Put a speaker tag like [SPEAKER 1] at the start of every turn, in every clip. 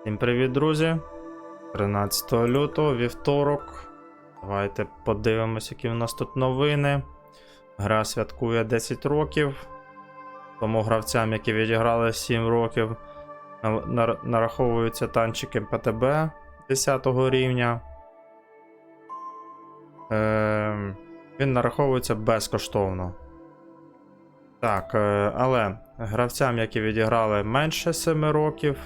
[SPEAKER 1] Всім привіт, друзі! 13 лютого, вівторок. Давайте подивимось, які у нас тут новини. Гра святкує 10 років. Тому гравцям, які відіграли 7 років, нараховуються танчики ПТБ 10 рівня. Е, він нараховується безкоштовно. Так, е, але гравцям, які відіграли менше 7 років,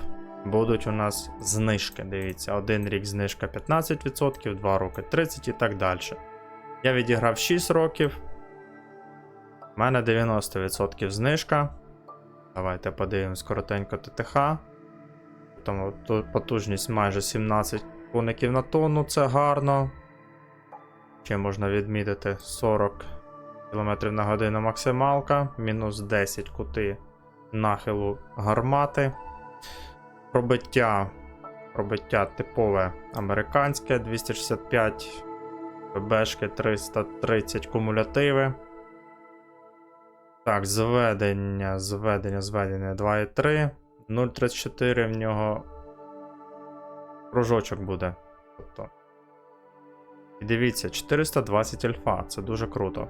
[SPEAKER 1] будуть у нас знижки. Дивіться, один рік знижка 15%, 2 роки 30% і так далі. Я відіграв 6 років. У мене 90% знижка. Давайте подивимось коротенько ТТХ. Тому тут потужність майже 17 коників на тонну, це гарно. Ще можна відмітити 40 км на годину максималка, мінус 10 кути нахилу гармати. Пробиття. Пробиття типове американське 265 ББшки 330 кумулятиви. Так, зведення, зведення, зведення 2,3. 0,34 в нього кружочок буде. Тобто. І дивіться, 420 альфа, це дуже круто.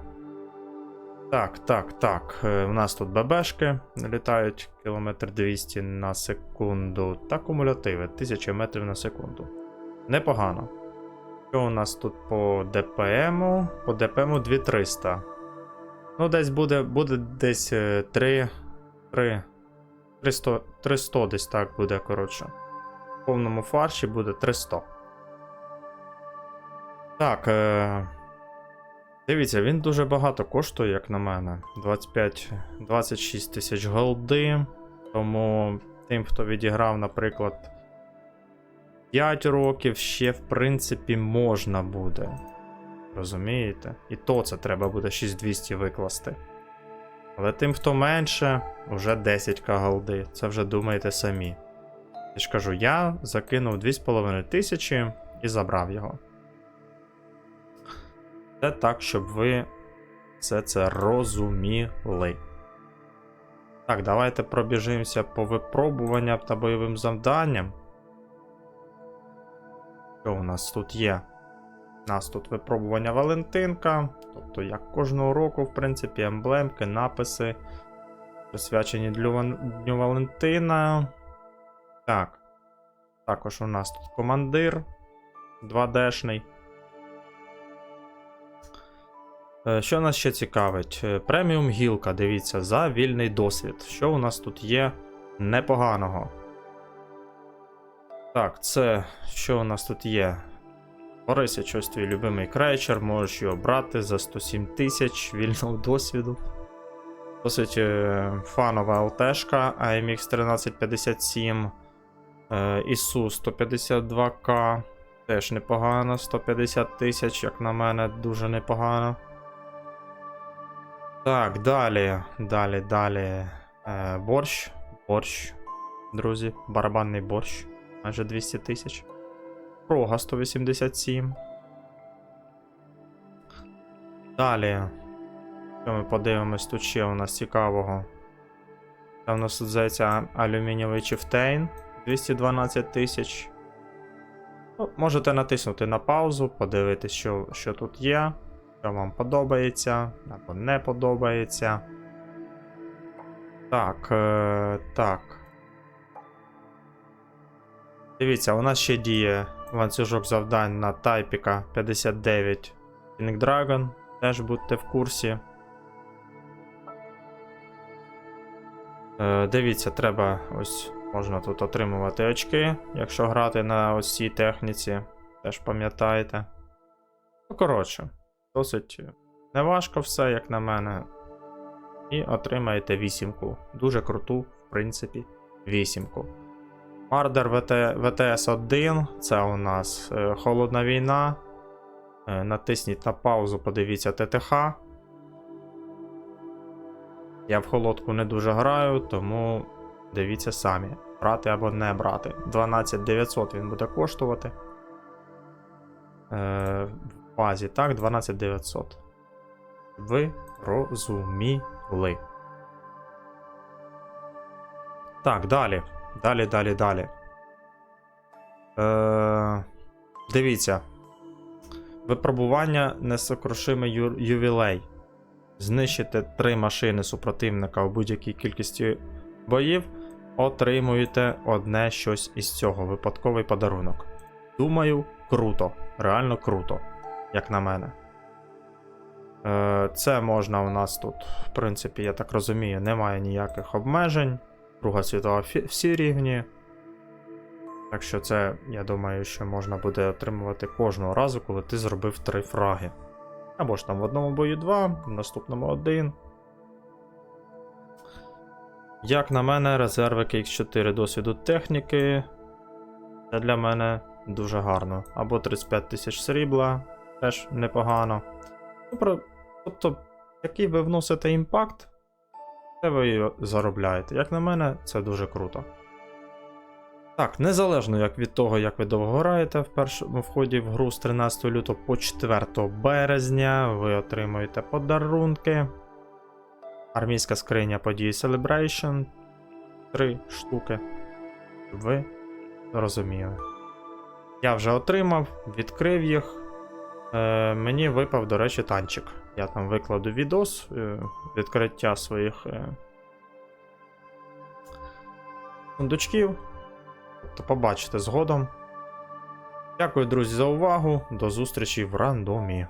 [SPEAKER 1] Так, так, так. е, У нас тут ББшки літають кілометр 200 на секунду. Та кумулятиви 1000 метрів на секунду. Непогано. Що у нас тут по ДПМу? По ДПМу 2300. Ну, десь буде буде десь е, 3. 3. 300, 300 десь так буде, коротше. В повному фарші буде 300. Так. Е... Дивіться, він дуже багато коштує, як на мене. 25, 26 тисяч голди. Тому тим, хто відіграв, наприклад, 5 років, ще в принципі можна буде. Розумієте? І то це треба буде 6200 викласти. Але тим, хто менше, вже 10к голди. Це вже думаєте самі. Я ж кажу, я закинув 2,5 тисячі і забрав його. Це так, щоб ви все це розуміли. Так, давайте пробіжимося по випробуванням та бойовим завданням. Що у нас тут є? У нас тут випробування Валентинка. Тобто, як кожного року, в принципі, емблемки, написи, присвячені Дню, Валентина. Так. Також у нас тут командир 2D-шний. Що нас ще цікавить? Е, Преміум гілка, дивіться, за вільний досвід. Що у нас тут є непоганого? Так, це що у нас тут є? Борися, щось твій любимий крайчер, можеш його брати за 107 тисяч вільного досвіду. Досить е, фанова ЛТшка AMX 1357. Е, ІСУ 152К. Теж непогано, 150 тисяч, як на мене, дуже непогано. Так, далі, далі, далі. Е, борщ. Борщ. Друзі, барабанний борщ. Майже 200 тисяч. Прога 187. Далі. Що ми подивимось тут ще у нас цікавого. Це у нас тут здається алюмінієвий чифтейн 212 тисяч. Ну, можете натиснути на паузу, подивитись, що, що тут є, що вам подобається або не подобається. Так, е, так. Дивіться, у нас ще діє ланцюжок завдань на Тайпіка 59 Pink Dragon. Теж будьте в курсі. Е, дивіться, треба ось можна тут отримувати очки, якщо грати на ось цій техніці. Теж пам'ятаєте. Ну, коротше, досить неважко все, як на мене. І отримаєте вісімку. Дуже круту, в принципі, вісімку. Мардер ВТ, ВТС-1 це у нас е, холодна війна. Е, натисніть на паузу, подивіться ТТХ. Я в холодку не дуже граю, тому дивіться самі. Брати або не брати. 12900 він буде коштувати. Е, базі, так, 12900. Ви розуміли. Так, далі. Далі, далі, далі. Е, дивіться. Випробування несокрушимий ю- ювілей. Знищите три машини супротивника у будь-якій кількості боїв. Отримуєте одне щось із цього. Випадковий подарунок. Думаю, круто. Реально круто, як на мене. Е, Це можна у нас тут, в принципі, я так розумію, немає ніяких обмежень. Друга світова всі рівні. Так що це, я думаю, що можна буде отримувати кожного разу, коли ти зробив три фраги. Або ж там в одному бою два, в наступному один. Як на мене, резерви KX4 досвіду техніки. Це для мене дуже гарно. Або 35 тисяч срібла, теж непогано. Тобто, який ви вносите імпакт, це ви заробляєте. Як на мене, це дуже круто. Так, незалежно як від того, як ви довго граєте в першому вході в гру з 13 лютого по 4 березня, ви отримуєте подарунки. Армійська скриня події Celebration. Три штуки. Ви розуміли. Я вже отримав, відкрив їх. Е, мені випав, до речі, танчик. Я там викладу відос е, відкриття своїх е, сундучків. Тобто побачите згодом. Дякую, друзі, за увагу. До зустрічі в рандомі.